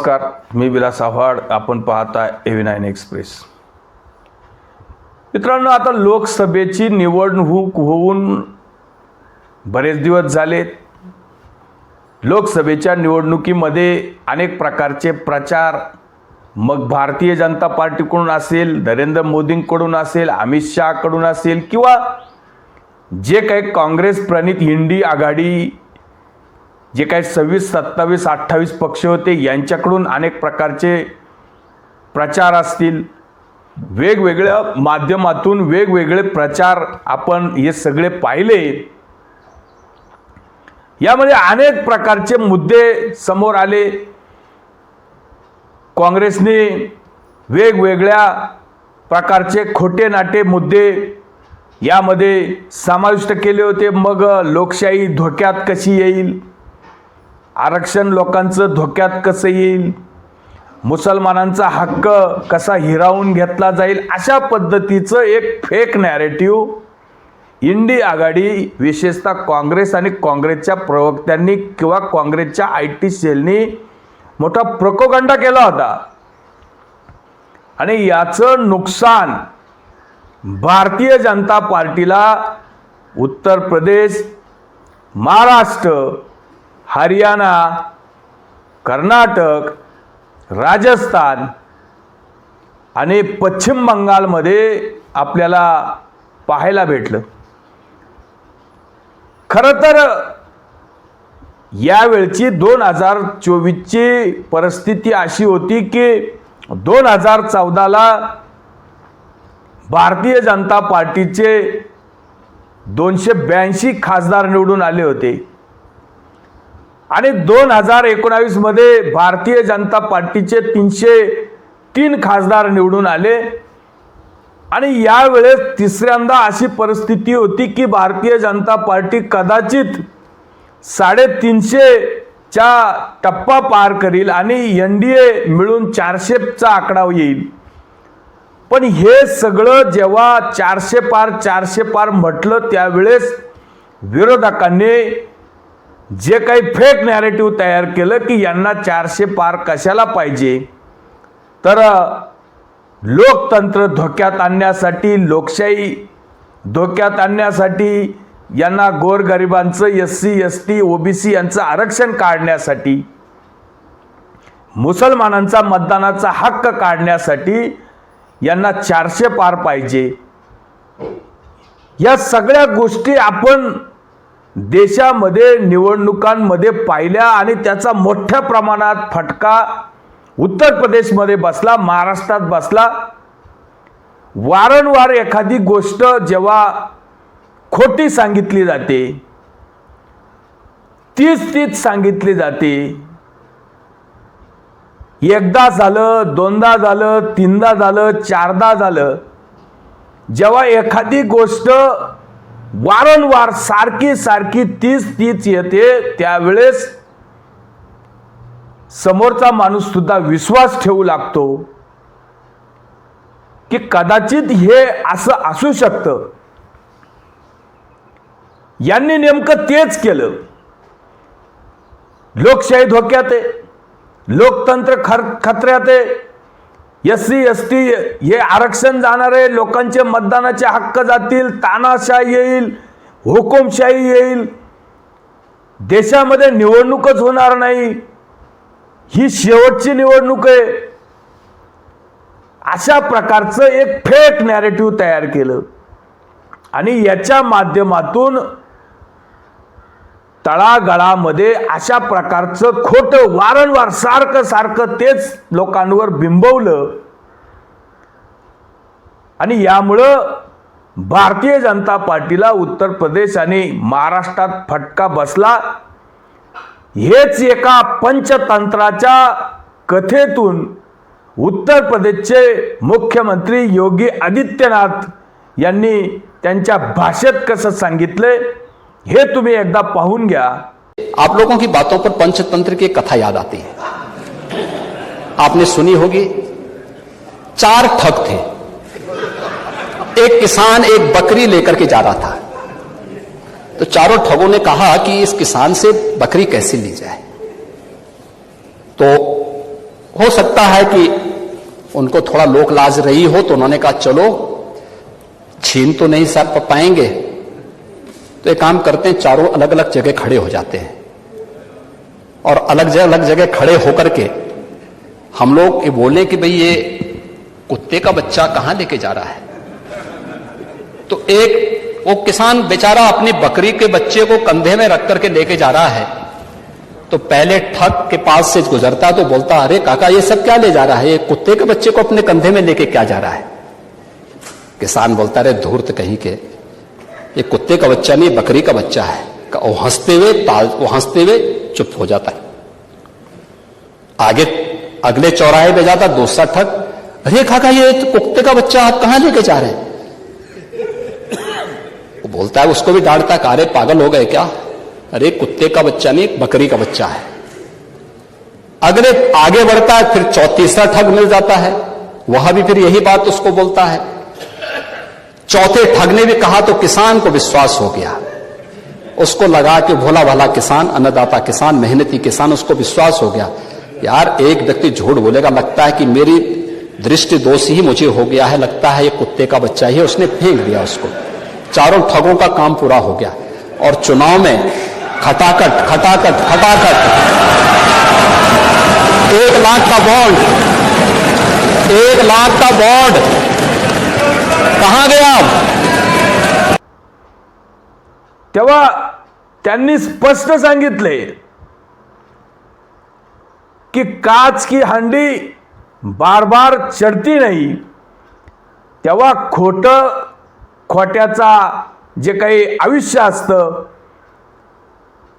नमस्कार मी विलास आव्हाड आपण पाहता एव्ही नाईन एक्सप्रेस. मित्रांनो आता लोकसभेची निवडणूक होऊन बरेच दिवस झाले लोकसभेच्या निवडणुकीमध्ये अनेक प्रकारचे प्रचार. मग भारतीय जनता पार्टीकडून असेल नरेंद्र मोदींकडून असेल अमित शहाकडून असेल किंवा जे काही काँग्रेस प्रणित हिंडी आघाडी जे काही सव्वीस सत्तावीस अठ्ठावीस पक्ष होते यांच्याकडून अनेक प्रकारचे प्रचार असतील. वेगवेगळ्या माध्यमातून वेगवेगळे प्रचार आपण हे सगळे पाहिले. यामध्ये अनेक प्रकारचे मुद्दे समोर आले. काँग्रेसने वेगवेगळ्या प्रकारचे खोटे नाटे मुद्दे यामध्ये समाविष्ट केले होते. मग लोकशाही धोक्यात कशी येईल? आरक्षण लोकांचं धोक्यात कसं येईल? मुसलमानांचा हक्क कसा हिरावून घेतला जाईल? अशा पद्धतीचं एक फेक नॅरेटिव्ह इंडी आघाडी विशेषतः काँग्रेस आणि काँग्रेसच्या प्रवक्त्यांनी किंवा काँग्रेसच्या आय टी सेलनी मोठा प्रकोगंडा केला होता. आणि याचं नुकसान भारतीय जनता पार्टीला उत्तर प्रदेश महाराष्ट्र हरियाणा कर्नाटक राजस्थान आणि पश्चिम बंगालमध्ये आपल्याला पाहायला भेटलं. खरं तर यावेळची दोन हजार चोवीसची परिस्थिती अशी होती की दोन हजार चौदाला भारतीय जनता पार्टीचे दोनशे ब्याऐंशी खासदार निवडून आले होते. आणि दोन हजार एकोणावीसमध्ये भारतीय जनता पार्टीचे तीनशे तीन खासदार निवडून आले. आणि यावेळेस तिसऱ्यांदा अशी परिस्थिती होती की भारतीय जनता पार्टी कदाचित साडेतीनशेच्या टप्पा पार करील आणि एन डी ए मिळून चारशेचा आकडा येईल. पण हे सगळं जेव्हा चारशे पार चारशे पार म्हटलं त्यावेळेस विरोधकांनी जे काही फेक नॅरेटिव्ह तयार केलं की यांना चारशे पार कशाला पाहिजे? तर लोकतंत्र धोक्यात आणण्यासाठी लोकशाही धोक्यात आणण्यासाठी यांना गोरगरिबांचं S C S T OBC यांचं आरक्षण काढण्यासाठी मुसलमानांचा मतदानाचा हक्क काढण्यासाठी यांना चारशे पार पाहिजे. या सगळ्या गोष्टी आपण देशामध्ये निवडणुकांमध्ये पाहिल्या आणि त्याचा मोठ्या प्रमाणात फटका उत्तर प्रदेशमध्ये बसला महाराष्ट्रात बसला. वारंवार एखादी गोष्ट जेव्हा खोटी सांगितली जाते तीच तीच सांगितली जाते. एकदा झालं दोनदा झालं तीनदा झालं चारदा झालं. जेव्हा एखादी गोष्ट वारंवार सारखी सारखी तीच तीच येते त्यावेळेस समोरचा माणूस सुद्धा विश्वास ठेवू लागतो की कदाचित हे असं असू शकतं. यांनी नेमकं तेच केलं. लोकशाही धोक्यात आहे. लोकतंत्र खर खतऱ्यात आहे. एस सी एस टी हे आरक्षण जाणार आहे लोकांचे मतदानाचे हक्क जातील तानाशाही येईल हुकुमशाही येईल. देशामध्ये निवडणूकच होणार नाही. ही शेवटची निवडणूक आहे. अशा प्रकारचं एक फेक नॅरेटिव्ह तयार केलं. आणि याच्या माध्यमातून तळागाळामध्ये अशा प्रकारचं खोटं वारंवार सारखं सारखं तेच लोकांवर बिंबवलं. आणि यामुळं भारतीय जनता पार्टीला उत्तर प्रदेश आणि महाराष्ट्रात फटका बसला. हेच एका पंचतंत्राच्या कथेतून उत्तर प्रदेशचे मुख्यमंत्री योगी आदित्यनाथ यांनी त्यांच्या भाषेत कसं सांगितलंय? हे तुम्ही एकदा पाहून घ्या आप लोगों की बातों पर पंचतंत्र की कथा याद आती है। आपने सुनी होगी, चार ठग थे। एक किसान, एक बकरी लेकर के जा रहा था। तो चारों ठगों ने कहा कि इस किसान से बकरी कैसे ली जाए? तो हो सकता है कि उनको थोड़ा लोक लाज रही हो तो उन्होंने कहा, चलो, छीन तो नहीं सर पाएँगे। तो एक काम करते हैं, चारों अलग अलग जगह खड़े हो जाते हैं। और अलग जगह अलग जगह खड़े होकर के हम लोग ये बोले कि भाई ये कुत्ते का बच्चा कहाँ लेके जा रहा है? तो एक, वो किसान बेचारा अपनी बकरी के बच्चे को कंधे में रख करके लेके जा रहा है। तो पहले ठग के पास से गुजरता तो बोलता, अरे काका, ये सब क्या ले जा रहा है? ये कुत्ते के बच्चे को अपने कंधे में लेके क्या जा रहा है? किसान बोलता, अरे धूर्त कहीं के ये कुत्ते का बच्चा नहीं, बकरी का बच्चा है। वो हँसते हुए ताल वो हँसते हुए चुप हो जाता है। आगे, अगले चौराहे पे जाता, दूसरा ठग, अरे खाका ये तो कुत्ते का बच्चा आप कहाँ लेके जा रहे हैं? वो बोलता है, उसको भी डांटता है अरे पागल हो गए क्या? अरे कुत्ते का बच्चा नहीं, बकरी का बच्चा है। अगले, आगे बढ़ता है, फिर चौतीसरा ठग मिल जाता है। वह भी फिर यही बात उसको बोलता है। चौथे ठग ने भी कहा तो किसान को विश्वास हो गया। उसको लगा कि भोला भाला किसान, अन्नदाता किसान, मेहनती किसान, उसको विश्वास हो गया। यार, एक व्यक्ति झूठ बोलेगा, लगता है कि मेरी दृष्टि दोष ही मुझे हो गया है, लगता है ये कुत्ते का बच्चा ही उसने फेंक दिया उसको। चारों ठगों का काम पूरा हो गया। और चुनाव में खटाखट खटाखट खटाखट। एक लाख का बॉन्ड, एक लाख का बॉन्ड। कहा गया तेव्हा त्यांनी स्पष्ट सांगितले की काच की हंडी बार बार चढती नाही. तेव्हा खोटं खोट्याचा जे काही आयुष्य असतं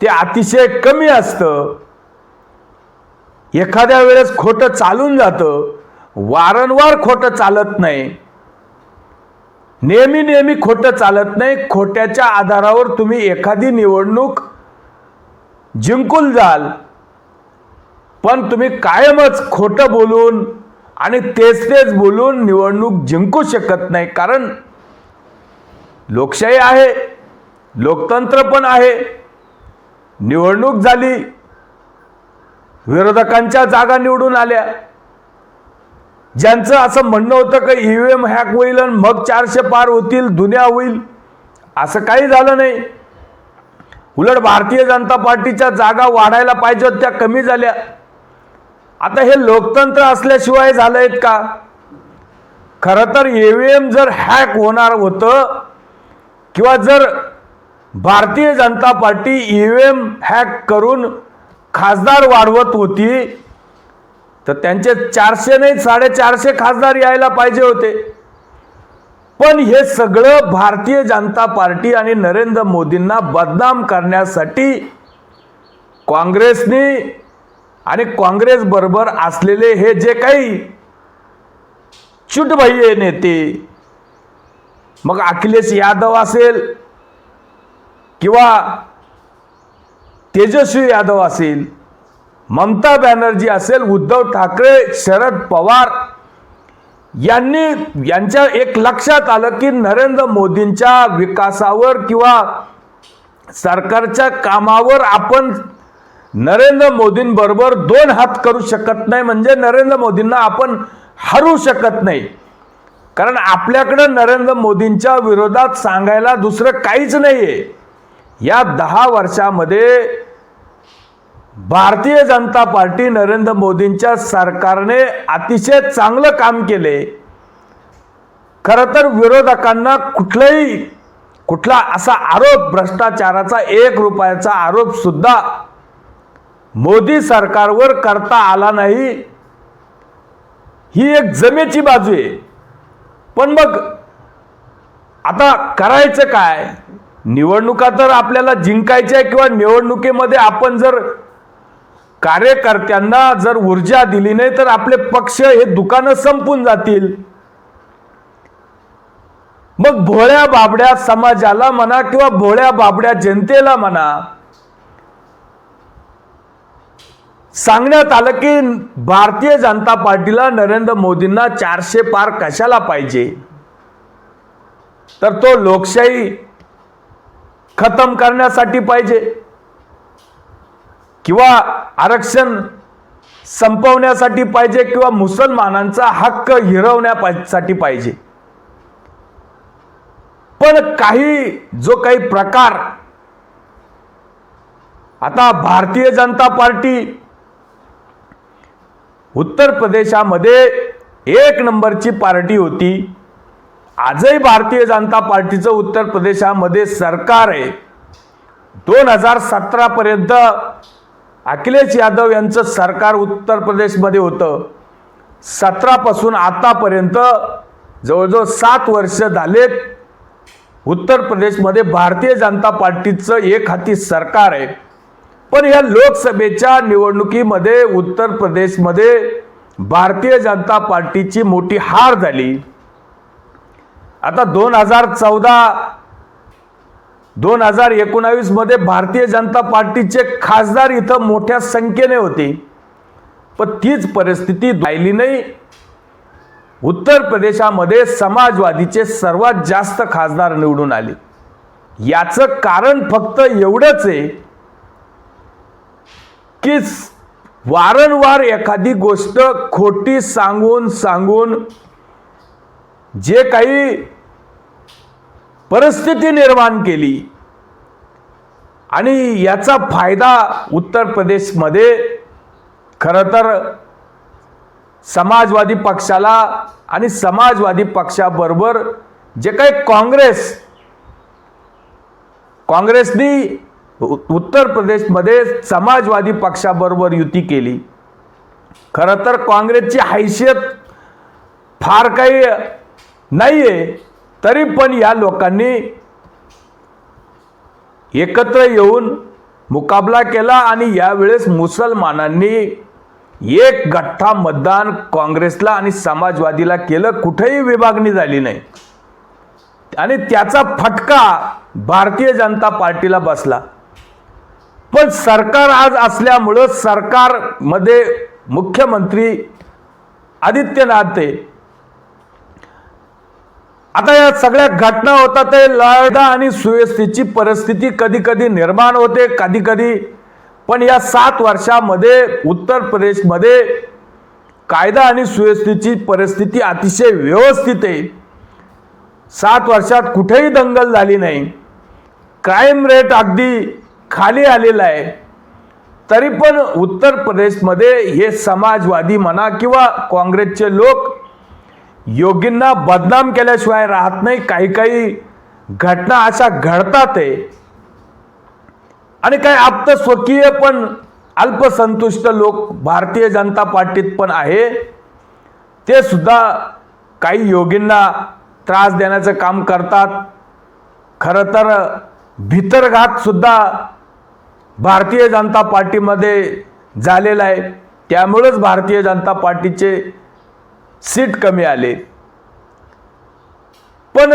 ते अतिशय कमी असतं. एखाद्या वेळेस खोटं चालून जातं वारंवार खोटं चालत नाही. नेहमी नेहमी खोटं चालत नाही. खोट्याच्या आधारावर तुम्ही एखादी निवडणूक जिंकून जाल. पण तुम्ही कायमच खोटं बोलून आणि तेच तेच बोलून निवडणूक जिंकू शकत नाही. कारण लोकशाही आहे लोकतंत्र पण आहे. निवडणूक झाली विरोधकांच्या जागा निवडून आल्या. ज्यांचं असं म्हणणं होतं की ईव्हीएम हॅक होईल आणि मग चारशे पार होतील दुनिया होईल असं काही झालं नाही. उलट भारतीय जनता पार्टीच्या जागा वाढायला पाहिजे होत्या त्या कमी झाल्या. आता हे लोकतंत्र असल्याशिवाय झालंयत का? खरं तर ईव्हीएम जर हॅक होणार होतं किंवा जर Bharatiya Janata party E V M hack करून खासदार वाढवत होती तर त्यांचे चारशे नाही साडेचारशे खासदार यायला पाहिजे होते. पण हे सगळं भारतीय जनता पार्टी आणि नरेंद्र मोदींना बदनाम करण्यासाठी काँग्रेसनी आणि काँग्रेस बरोबर असलेले हे जे काही चुटभय्ये नेते मग अखिलेश यादव असेल किंवा तेजस्वी यादव असेल ममता बॅनर्जी असेल उद्धव ठाकरे शरद पवार यांनी यांच्या एक लक्षात आलं की नरेंद्र मोदींच्या विकासावर किंवा सरकारच्या कामावर आपण नरेंद्र मोदींबरोबर दोन हात करू शकत नाही. म्हणजे नरेंद्र मोदींना आपण हरू शकत नाही. कारण आपल्याकडं नरेंद्र मोदींच्या विरोधात सांगायला दुसरं काहीच नाही आहे या दहा वर्षामध्ये भारतीय जनता पार्टी नरेंद्र मोदींच्या सरकारने अतिशय चांगलं काम केले. खरं तर विरोधकांना कुठलंही कुठला असा आरोप भ्रष्टाचाराचा एक रुपयाचा आरोप सुद्धा मोदी सरकारवर करता आला नाही. ही एक जमेची बाजू आहे. पण मग आता करायचं काय? निवडणुका तर आपल्याला जिंकायच्या आहे किंवा निवडणुकीमध्ये आपण जर कार्यकर्त्यांना जर ऊर्जा दिली नाही तर आपले पक्ष हे दुकानं संपून जातील. मग भोळ्या बाबड्या समाजाला म्हणा किंवा भोळ्या बाबड्या जनतेला म्हणा सांगण्यात आलं की भारतीय जनता पार्टीला नरेंद्र मोदींना चारशे पार कशाला पाहिजे? तर तो लोकशाही खतम करण्यासाठी पाहिजे. किंवा आरक्षण संपवण्यासाठी पाहिजे किंवा मुसलमानांचा हक्क हिरवण्यासाठी पाहिजे. पण काही जो काही प्रकार आता भारतीय जनता पार्टी उत्तर प्रदेशामध्ये एक नंबरची पार्टी होती. आजही भारतीय जनता पार्टीचं उत्तर प्रदेशामध्ये सरकार आहे. दोन हजार सतरापर्यंत अखिलेश यादव यांचं सरकार उत्तर प्रदेशमध्ये होतं. सतरापासून आतापर्यंत जवळजवळ सात वर्ष झालेत. उत्तर प्रदेशमध्ये भारतीय जनता पार्टीचं एक हाती सरकार आहे. पण या लोकसभेच्या निवडणुकीमध्ये उत्तर प्रदेशमध्ये भारतीय जनता पार्टीची मोठी हार झाली. आता दोन हजार चौदा दोन हजार एकोणावीसमध्ये भारतीय जनता पार्टीचे खासदार इथं मोठ्या संख्येने होते. पण तीच परिस्थिती राहिली नाही. उत्तर प्रदेशामध्ये समाजवादीचे सर्वात जास्त खासदार निवडून आले. याचं कारण फक्त एवढंच आहे की वारंवार एखादी गोष्ट खोटी सांगून सांगून जे काही परिस्थिती निर्माण केली. आणि याचा फायदा उत्तर प्रदेशमध्ये खरं तर समाजवादी पक्षाला आणि समाजवादी पक्षाबरोबर जे काही काँग्रेस काँग्रेसनी उत्तर प्रदेशमध्ये समाजवादी पक्षाबरोबर युती केली. खरं तर काँग्रेसची हैसियत फार काही नाही आहे तरी पण या लोकांनी एकत्र येऊन मुकाबला केला आणि यावेळेस मुसलमानांनी एक गठ्ठा मतदान काँग्रेसला आणि समाजवादीला केलं. कुठेही विभागणी झाली नाही. आणि त्याचा फटका भारतीय जनता पार्टीला बसला. पण सरकार आज असल्यामुळं सरकारमध्ये मुख्यमंत्री आदित्यनाथ आता या सगळ्या घटना होतात ते लायदा आणि सुव्यवस्थेची परिस्थिती कधी कधी निर्माण होते कधी कधी. पण या सात वर्षामध्ये उत्तर प्रदेशमध्ये कायदा आणि सुव्यवस्थेची परिस्थिती अतिशय व्यवस्थित आहे. सात वर्षात कुठेही दंगल झाली नाही. क्राईम रेट अगदी खाली आलेला आहे. तरी पण उत्तर प्रदेशमध्ये हे समाजवादी म्हणा किंवा काँग्रेसचे लोक योगींना बदनाम केल्याशिवाय राहत नाही. काही काही घटना अशा घडतात आहे आणि काही आप्त स्वकीय पण अल्पसंतुष्ट लोक भारतीय जनता पार्टीत पण आहे. ते सुद्धा काही योगींना त्रास देण्याचं काम करतात. खरं तर भितरघात सुद्धा भारतीय जनता पार्टीमध्ये झालेला आहे. त्यामुळंच भारतीय जनता पार्टीचे सीट कमी आले. पण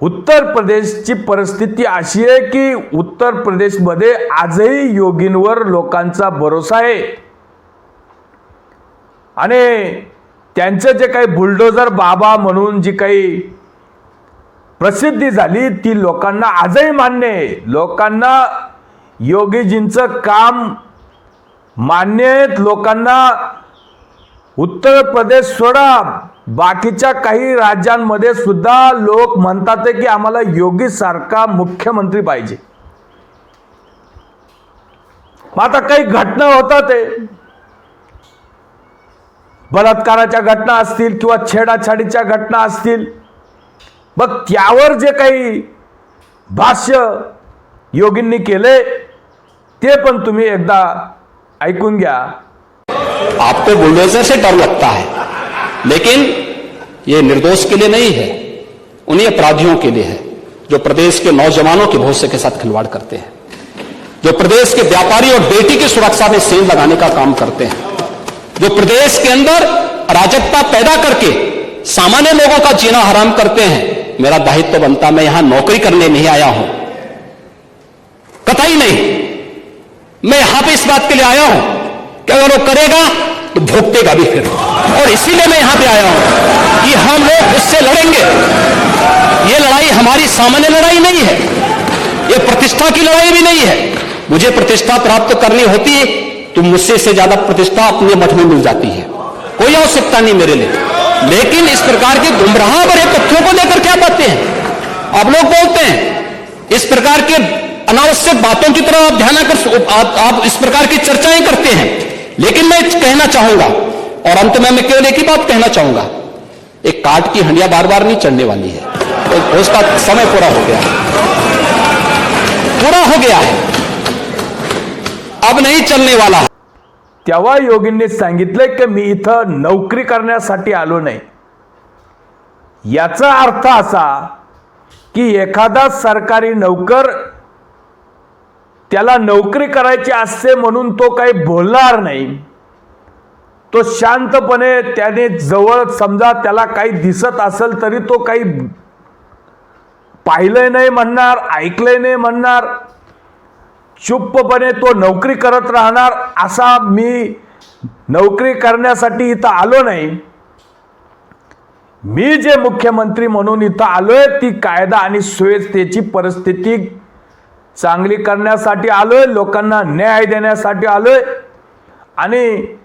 उत्तर प्रदेशची परिस्थिती अशी आहे की उत्तर प्रदेशमध्ये आजही योगींवर लोकांचा भरोसा आहे. आणि त्यांचं जे काही बुलडोजर बाबा म्हणून जी काही प्रसिद्धी झाली ती लोकांना आजही मान्य आहे. लोकांना योगीजींचं काम मान्य आहेत लोकांना उत्तर प्रदेश सोडा. बाकीच्या काही राज्यांमध्ये सुद्धा लोक म्हणतात की आम्हाला योगी सारखा मुख्यमंत्री पाहिजे. मग आता काही घटना होतात बलात्काराच्या घटना असतील किंवा छेडाछाडीच्या घटना असतील. मग त्यावर जे काही भाष्य योगींनी केले ते पण तुम्ही एकदा ऐकून घ्या. आपको बुलडोजर से डर लगता है, लेकिन ये निर्दोष के लिए नहीं है, उन्हीं अपराधियों के लिए है, जो प्रदेश के नौजवानों के भविष्य के साथ खिलवाड़ करते हैं, जो प्रदेश के व्यापारी और बेटी की सुरक्षा में सेंध लगाने का काम करते हैं, जो प्रदेश के अंदर अराजकता पैदा करके सामान्य लोगों का जीना हराम करते हैं, मेरा दायित्व तो बनता, मैं यहाँ नौकरी करने नहीं आया हूँ। कतई नहीं, मैं यहाँ पे इस बात के लिए आया हूँ कि अगर वो करेगा तो भोगतेगा भी फिर। और इसीलिए मैं यहाँ पे आया हूँ कि हम लोग उससे लड़ेंगे। ये लड़ाई हमारी सामान्य लड़ाई नहीं है। ये प्रतिष्ठा की लड़ाई भी नहीं है। मुझे प्रतिष्ठा प्राप्त करनी होती है तो मुझसे से ज़्यादा प्रतिष्ठा अपने मठ में मिल जाती है। कोई आवश्यकता नहीं मेरे लिए। लेकिन इस प्रकार के गुमराह भरे तथ्यों को लेकर क्या बातें हैं? आप लोग बोलते हैं इस प्रकार के अनावश्यक बातों की तरफ़ आप ध्यान आकर आप, आप इस प्रकार की चर्चाएँ करते हैं। लेकिन मैं कहना चाहूंगा और अंत में मैं केवल एक ही बात कहना चाहूंगा एक काट की हंडिया बार बार नहीं चढ़ने वाली है। तो उसका समय पूरा हो गया। पूरा हो गया है। अब नहीं चलने वाला। तेव्हा योगींनी सांगितले की मी इथं नोकरी करण्यासाठी आलो नाही. याचा अर्थ असा की एखादा सरकारी नोकर त्याला नोकरी करायची असते म्हणून तो काही बोलणार नाही. तो शांतपणे त्याने जवळ समजा त्याला काही दिसत असेल तरी तो काही पाहिलंय नाही म्हणणार ऐकलंय नाही म्हणणार. चुप्पपणे तो नोकरी करत राहणार असा मी नोकरी करण्यासाठी इथं आलो नाही. मी जे मुख्यमंत्री म्हणून इथं आलोय ती कायदा आणि सुव्यवस्थेची परिस्थिती चांगली करण्यासाठी आलोय लोकांना न्याय देण्यासाठी आलोय. आणि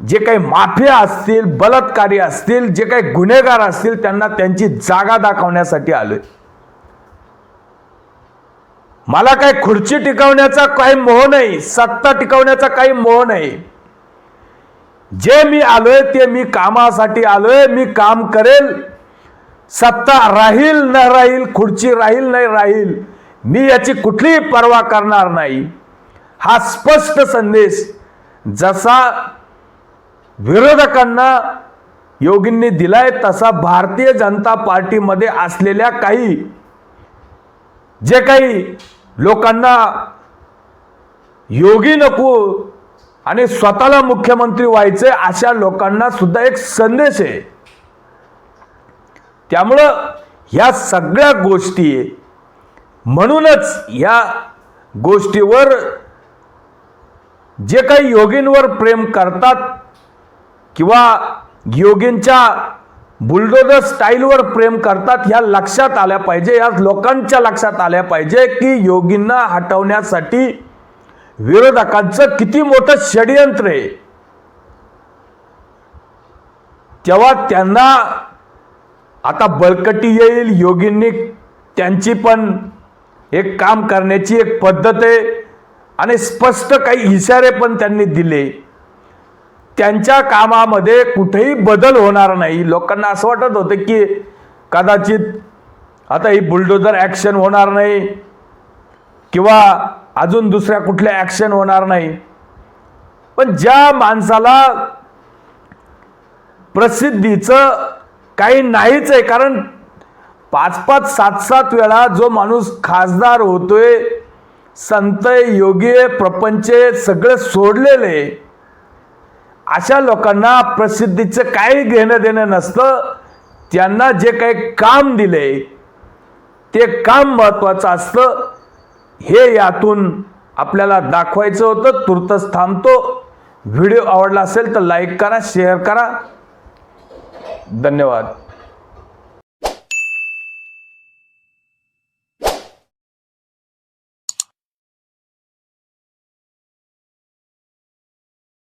जे काही माफिया असतील बलात्कारी असतील जे काही गुन्हेगार असतील त्यांना त्यांची जागा दाखवण्यासाठी आलोय. मला काही खुर्ची टिकवण्याचा काही मोह नाही सत्ता टिकवण्याचा काही मोह नाही. जे मी आलोय ते मी कामासाठी आलोय मी काम करेल. सत्ता राहील न राहील खुर्ची राहील नाही राहील मी याची कुठलीही पर्वा करणार नाही. हा स्पष्ट संदेश जसा विरोधकांना योगींनी दिलाय तसा भारतीय जनता पार्टीमध्ये असलेल्या काही जे काही लोकांना योगी नको आणि स्वतःला मुख्यमंत्री व्हायचे अशा लोकांना सुद्धा एक संदेश आहे. त्यामुळं ह्या सगळ्या गोष्टी म्हणूनच या गोष्टीवर जे काही योगींवर प्रेम करतात किंवा योगींच्या बुलडोजर स्टाईलवर प्रेम करतात ह्या लक्षात आल्या पाहिजे या लोकांच्या लक्षात आल्या पाहिजे की योगींना हटवण्यासाठी विरोधकांचं किती मोठं षडयंत्र आहे. तेव्हा त्यांना आता बळकटी येईल योगींनी त्यांची पण एक काम करण्याची एक पद्धत आहे आणि स्पष्ट काही इशारे पण त्यांनी दिले. त्यांच्या कामामध्ये कुठेही बदल होणार नाही. लोकांना असं वाटत होतं की कदाचित आता ही बुलडोजर ॲक्शन होणार नाही किंवा अजून दुसऱ्या कुठल्या ॲक्शन होणार नाही. पण ज्या माणसाला प्रसिद्धीचं काही नाहीच आहे कारण पाच पाच सात सात वेळा जो माणूस खासदार होतोय संत योगी प्रपंचे सगळं सोडलेले अशा लोकांना प्रसिद्धीचं काही घेणं देणं नसतं. त्यांना जे काही काम दिले ते काम महत्वाचं असतं. हे यातून आपल्याला दाखवायचं होतं तुर्तच थांबतो. व्हिडिओ आवडला असेल तर लाईक करा शेअर करा. धन्यवाद.